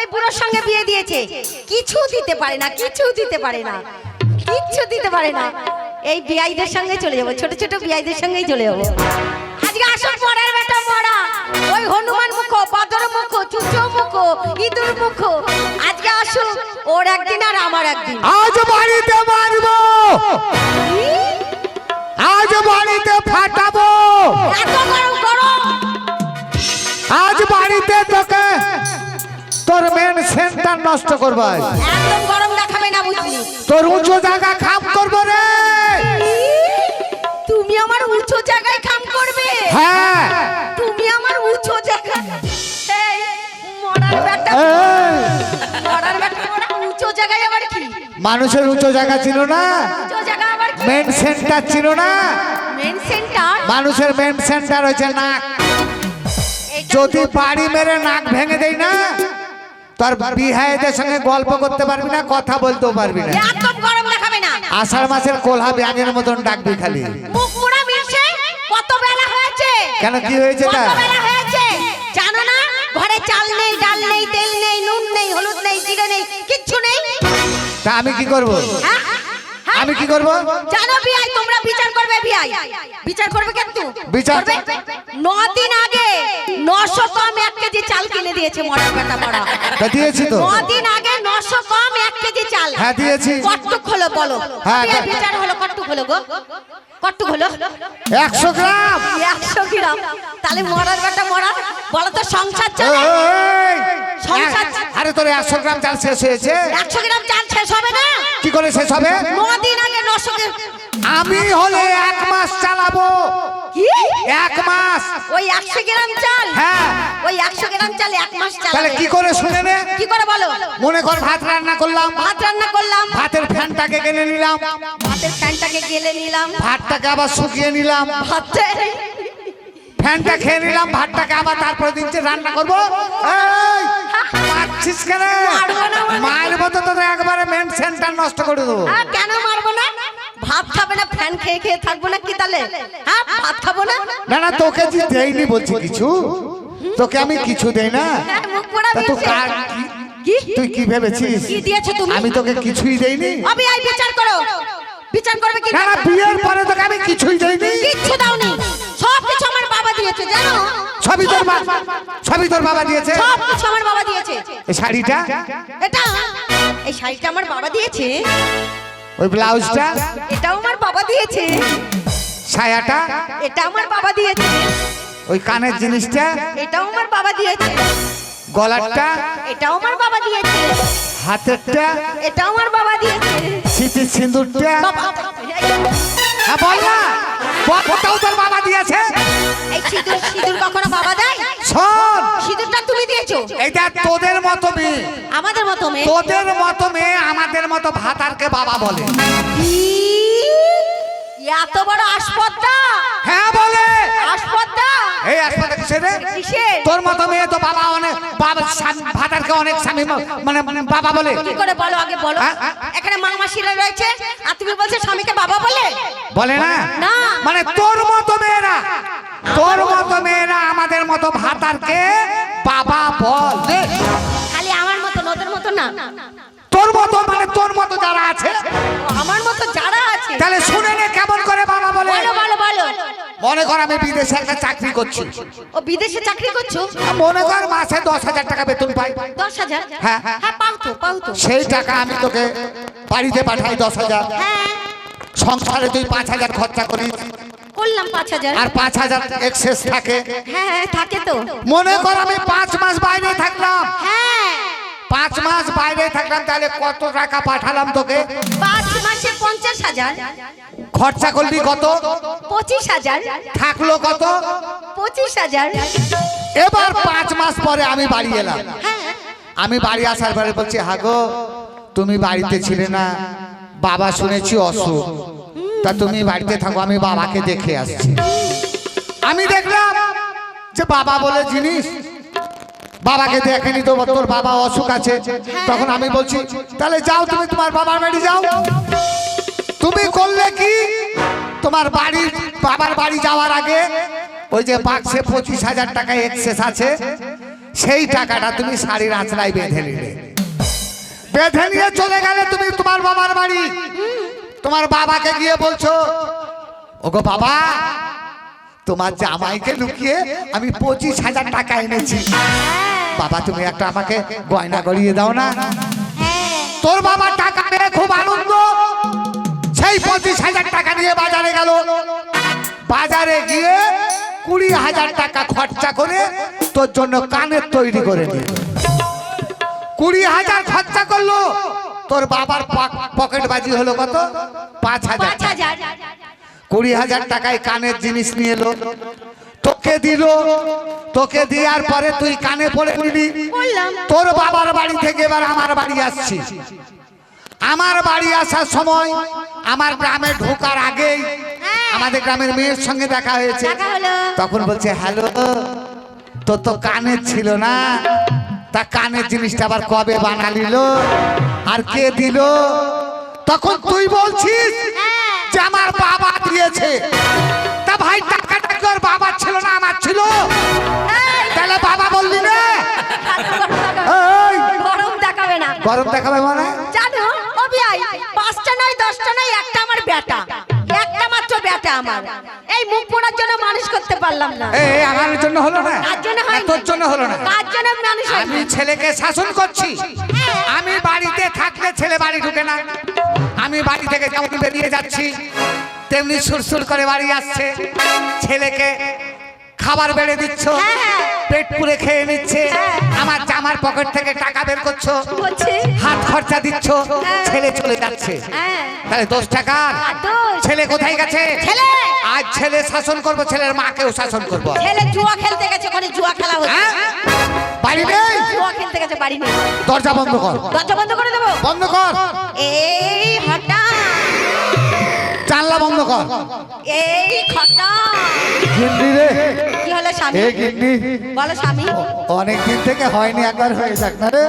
ওই বুড়োর সঙ্গে বিয়ে দিয়েছে। কিছু দিতে পারে না কিছু দিতে পারে না। কিচ্ছু দিতে পারে না। এই বিআইদের সঙ্গে চলে যাব ছোট ছোট বিআইদের সঙ্গেই চলে যাব। আজকে আসল মরার বেটা মরা ওই হনুমান মুখ বাদর মুখ চুচো মুখ ইঁদুর মুখ। আজকে আসুক ওর একদিন আর আমার একদিন। আজ বাড়িতে মারবো। তোর মেন সেন্টার নষ্ট করব। আজ। একদম গরম দেখাবে না বুঝলি। তোর উঁচু জায়গা খাম করব রে। তুমি আমার উঁচু জায়গায় কাম করবে। হ্যাঁ। তুমি আমার উঁচু জায়গায় এই মরার এই, মরার বেটা মরা উঁচু জায়গায় আবার কি? মানুষের উঁচু জায়গা ছিল না। উঁচু জায়গা আবার কি? মেন সেন্টার ছিল না। মেন সেন্টার মানুষের মেন সেন্টার হচ্ছে নাক। যদি বাড়ি মেরে নাক ভেঙে দেই না তোর বিহাইদের সঙ্গে গল্প করতে পারবি না কথা বলতেও পারবি না। একদম গরম দেখাবে না। আষাঢ় মাসের কোলহা ব্যাঙের মতন ডাকবি খালি। মুখ পুরা মিলছে কত বেলা হয়েছে? কেন কি হয়েছে কত তা বেলা হয়েছে? জানো না ঘরে চাল নেই ডাল নেই তেল নেই নুন নেই হলুদ নেই জিরে নেই কিচ্ছু নেই। তা আমি কি করব? হ্যাঁ? হ্যাঁ? আমি কি করব? জানো বিআই তোমরা বিচার করবে বিআই বিচার করবে কিন্তু বিচার- করবে? ন দিন আগে নশো কম এক কেজি চাল কিনে দিয়েছে মরার বেটা মরা। তা দিয়েছি তো। ন দিন আগে নশো কম এক কেজি চাল। হ্যাঁ, দিয়েছি। কট্টুক হলো বলো। হ্যাঁ, বিচার হলো কট্টুক হলো গো। কট্টুক হলো। একশো গ্রাম। একশো গ্রাম। তাহলে মরার বেটা মরা। বলো তো সংসার চলে? সংসার আরে তোর একশো গ্রাম চাল শেষ হয়েছে? একশো গ্রাম চাল শেষ হবে না? কি করে শেষ হবে? আমি হলে এক মাস চালাবো। কি? এক মাস। ওই একশো গ্রাম চাল? হ্যাঁ। ওই একশো গ্রাম চাল এক মাস চাল তাহলে কি করে শুনে নে? কি করে বলো? মনে কর ভাত রান্না করলাম। ভাত রান্না করলাম। ভাতের ফ্যানটাকে গেলে নিলাম। ভাতের ফ্যানটাকে গেলে নিলাম। ভাতটাকে আবার শুকিয়ে নিলাম। ভাতে ফ্যানটা খেয়ে নিলাম ভাতটাকে আবার তারপরে দিন রান্না করব। এই, মারছিস কেন? মারবো না মানে? মারবো তো তোদের একবারে মেন সেন্টার নষ্ট করে দেবো। কেন মারবো না? ভাত খাবে না ফ্যান খেয়ে খেয়ে থাকব না কি তাহলে? হ্যাঁ ভাত খাব না? না না তোকে যে দেইনি বলছি কিছু। তোকে আমি কিছু দেই না। হ্যাঁ, তা তুই কার কি তুই কি ভেবেছিস? কি দিয়েছ তুমি? আমি তোকে কিছুই দেইনি। আমি আই বিচার করো। বিচার করবে কি? না না বিয়ের পরে তোকে আমি কিছুই দেইনি। কিচ্ছু দাওনি। সব কিছু আমার বাবা দিয়েছে জানো? সবই তোর বা- সবই তোর বাবা দিয়েছে? সব কিছু আমার বাবা দিয়েছে। এই শাড়িটা? এটা? এই শাড়িটা আমার বাবা দিয়েছে? ওই ব্লাউজটা এটাও আমার বাবা দিয়েছে ছায়াটা এটা আমার বাবা দিয়েছে ওই কানের জিনিসটা এটাও আমার বাবা দিয়েছে গলারটা এটাও আমার বাবা দিয়েছে হাতেরটা এটাও আমার বাবা দিয়েছে সিঁথির সিঁদুরটা বাবা হ্যাঁ বল না তোর বাবা দিয়েছে? এই সিঁদুর সিঁদুর কখনো বাবা দেয়? শোন। সিঁদুরটা তুমি দিয়েছ? এটা তোদের মতো মেয়ে। আমাদের মতো মেয়ে? তোদের মতো মেয়ে আমাদের মতো ভাতারকে বাবা বলে। কি? এত বড় আসপদ্দা? হ্যাঁ বলে। আসপদ্দা? এই হাসপাতাল কিসের রে? কিসের? তোর মতো মেয়ে তো বাবা অনেক বাবা ভাতারকে অনেক স্বামী মানে মানে বাবা বলে। কি করে বলো আগে বলো? হ্যাঁ, হ্যাঁ। এখানে মা মাসিরা রয়েছে আর তুমি বলছো স্বামীকে বাবা বলে? বলে না? না। মানে তোর মতো মেয়েরা তোর মতো মেয়েরা আমাদের মতো ভাতারকে বাবা বলে। খালি আমার মতো ওদের মতো না। তোর মতো মানে তোর মতো যারা আছে। আমার মতো যারা আছে। তাহলে শুনে মনে কর আমি বিদেশে একটা চাকরি করছি। ও বিদেশে চাকরি করছ? মনে কর মাসে দশ হাজার টাকা বেতন পাই। দশ হাজার? হ্যাঁ, হ্যাঁ। হ্যাঁ পাও তো পাও তো। সেই টাকা আমি তোকে বাড়িতে পাঠাই দশ হাজার। হ্যাঁ। সংসারে তুই পাঁচ হাজার খরচা করিস। করলাম পাঁচ হাজার। আর পাঁচ হাজার এক্সেস থাকে। হ্যাঁ হ্যাঁ থাকে তো। মনে কর আমি পাঁচ মাস বাইরে থাকলাম। হ্যাঁ। পাঁচ মাস বাইরে থাকলাম তাহলে কত টাকা পাঠালাম তোকে? পাঁচ মাসে পঞ্চাশ হাজার। খরচা করবি কত? পঁচিশ হাজার। থাকল কত? পঁচিশ হাজার। এবার পাঁচ মাস পরে আমি বাড়ি এলাম। হ্যাঁ। আমি বাড়ি আসার পরে বলছি হাগো তুমি বাড়িতে ছিলে না। বাবা শুনেছি অসুখ। তা তুমি বাড়িতে থাকো আমি বাবাকে দেখে আসছি। আমি দেখলাম যে বাবা বলে জিনিস। বাবাকে দেখেনি তো তোর বাবা অসুখ আছে। তখন আমি বলছি তাহলে যাও তুমি তোমার বাবার বাড়ি যাও। তুমি করলে কি? তোমার বাড়ি বাবার বাড়ি যাওয়ার আগে ওই যে বাক্সে পঁচিশ হাজার টাকা এক্সেস আছে সেই টাকাটা তুমি শাড়ির আঁচড়ায় বেঁধে নিলে। বেঁধে নিয়ে চলে গেলে তুমি তোমার বাবার বাড়ি। তোমার বাবাকে গিয়ে বলছো ওগো বাবা তোমার জামাইকে লুকিয়ে আমি পঁচিশ হাজার টাকা এনেছি। বাবা তুমি একটা আমাকে গয়না করিয়ে দাও না। তোর বাবা টাকা পেয়ে খুব আনন্দ। সেই পঁচিশ হাজার টাকা নিয়ে বাজারে গেল। বাজারে গিয়ে কুড়ি হাজার টাকা খরচা করে তোর জন্য কানের তৈরি করে নিয়ে কুড়ি হাজার খরচা করল। তোর বাবার পকেট বাজি হলো কত? পাঁচ হাজার কুড়ি হাজার টাকায় কানের জিনিস নিয়ে এলো। তোকে দিল। তোকে দেওয়ার পরে তুই কানে পড়ে বললাম। তোর বাবার বাড়ি থেকে এবার আমার বাড়ি আসছি। আমার বাড়ি আসার সময় আমার গ্রামে ঢোকার আগেই আমাদের গ্রামের মেয়ের সঙ্গে দেখা হয়েছে। তখন বলছে হ্যালো তো তো কানের ছিল না। তা কানের জিনিসটা আবার কবে বানালিল আর কে দিল? তখন তুই বলছিস যে আমার বাবা দিয়েছে। তা ভাই টাকাটা কি ওর বাবার ছিল না আমার ছিল? তাহলে বাবা বললি না। গরম দেখাবে না। গরম দেখাবে মানে জানো ও বিয়াই পাঁচটা নয় দশটা নয় একটা আমার বেটা একটা মাত্র বেটা আমার। এই মুখ পোড়ার জন্য মানুষ করতে পারলাম না। এ এ, আমার জন্য হলো না? কার জন্য না, হয়নি? তোর জন্য হলো না। কার জন্য মানুষ? আমি ছেলেকে শাসন করছি। আমি বাড়িতে থাকলে ছেলে বাড়ি ঢুকে না। আমি বাড়ি থেকে যেমন বেরিয়ে যাচ্ছি। তেমনি সুরসুর করে বাড়ি আসছে। ছেলেকে খাবার বেড়ে দিচ্ছ। হ্যাঁ, হ্যাঁ। পেট পুরে খেয়ে নিচ্ছে। হ্যাঁ। আমার জামার পকেট থেকে টাকা বের করছ। হাত খরচা দিচ্ছ। হ্যাঁ। ছেলে চলে যাচ্ছে। হ্যাঁ। তাহলে দোষ আর দোষ? ছেলে কোথায় গেছে? ছেলে। আজ ছেলে শাসন করব ছেলের মাকেও শাসন করব। ছেলে জুয়া খেলতে গেছে ওখানে জুয়া খেলা হচ্ছে? বাড়ি নেই? জুয়া খেলতে গেছে বাড়ি নেই। দরজা বন্ধ কর। দরজা বন্ধ করে দেবো? বন্ধ কর। এই জানলা বন্ধ কর এই গিন্নি রে। কি হলো স্বামী? গিন্নি বলো স্বামী। অনেক দিন থেকে হয়নি একবার হয়ে যাক না রে।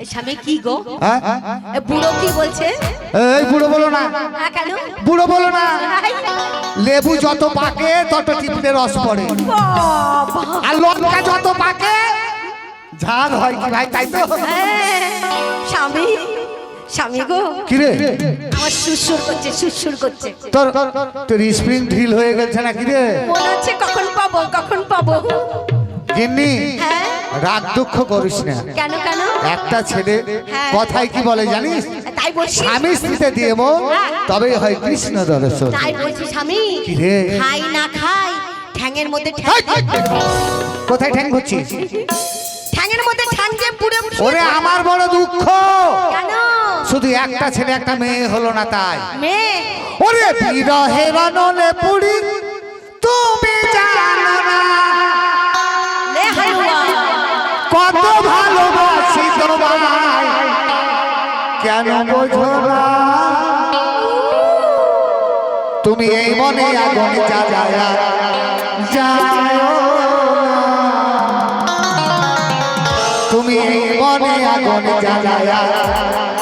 এই স্বামী কি গো? হ্যাঁ? এ বুড়ো কি বলছে? এই বুড়ো বলো না। হ্যাঁ কেন? বুড়ো বলো না। লেবু যত পাকে তত টিপলে রস পড়ে। আর লঙ্কা যত পাকে ঝাল হয় কি ভাই তাই তো? হ্যাঁ, স্বামী। স্বামী গো। কি রে আমার সুসুর করছে সুসুর করছে। তোর তোর স্প্রিং ঢিল হয়ে গেছে না কি রে মনে হচ্ছে কখন পাবো কখন পাবো। গিন্নি হ্যাঁ? রাগ দুঃখ করিস না। কেন কেন? একটা ছেলে হ্যাঁ। কথায় কি বলে জানিস? তাই বলছি স্বামী স্ত্রীতে দিয়ে মন তবেই হয় কৃষ্ণ দর্শন। তাই বলছি স্বামী কি রে? খাই না খাই ঠ্যাঙের মধ্যে ঠ্যাং। কোথায় ঠ্যাং হচ্ছিস ঠ্যাঙের মধ্যে ঠ্যাং দিয়ে পুড়ে ওরে আমার বড় দুঃখ। কেন? শুধু একটা ছেলে একটা মেয়ে হলো না তাই। মেয়ে। ওরে বিরহে রনলে পুরি তুমি জানো না। কত ভালোবাসি তোমায় কেন বোঝো না? তুমি এই মনে আগুন জ্বালায়া যায় তুমি এই মনে আগুন যায় তুমি এই মনে জ্বালায়া যায়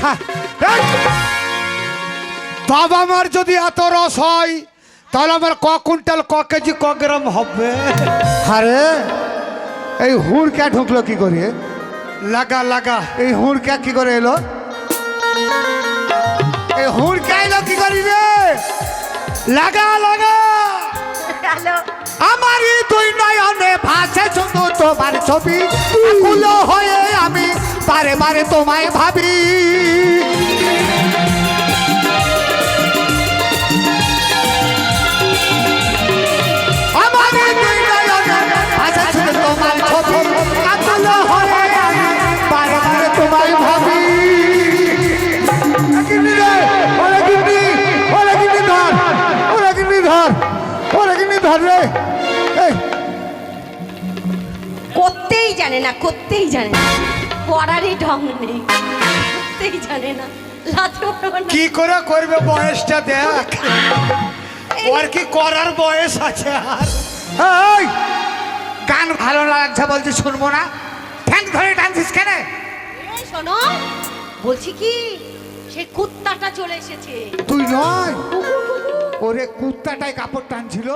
থা এই! বাবা মার যদি এত রস হয় তাহলে আমার ক কুইন্টাল ক কেজি ক গ্রাম হবে। আরে এই হুড়কা ঢুকলো কি করে? লাগা লাগা। এই হুড়কা কি করে এলো? এই হুড়কা এলো কি করি রে? লাগা লাগা। আমারই দুই নয়নে ভাসে শুধু তোমার ছবি। বারে তোমায় ভাবি। করতেই জানে না করতেই জানে না। করারই ঢং নেই। করতেই জানে না কি করে করবে বয়সটা দেখ। ওর কি করার বয়স আছে আর? এই গান ভালো লাগছে বলছি শুনব না। ঠ্যাং ধরে টানছিস কেন? শোনো বলছি কি সেই কুত্তাটা চলে এসেছে। তুই নয় ওরে কুত্তাটাই কাপড় টানছিল।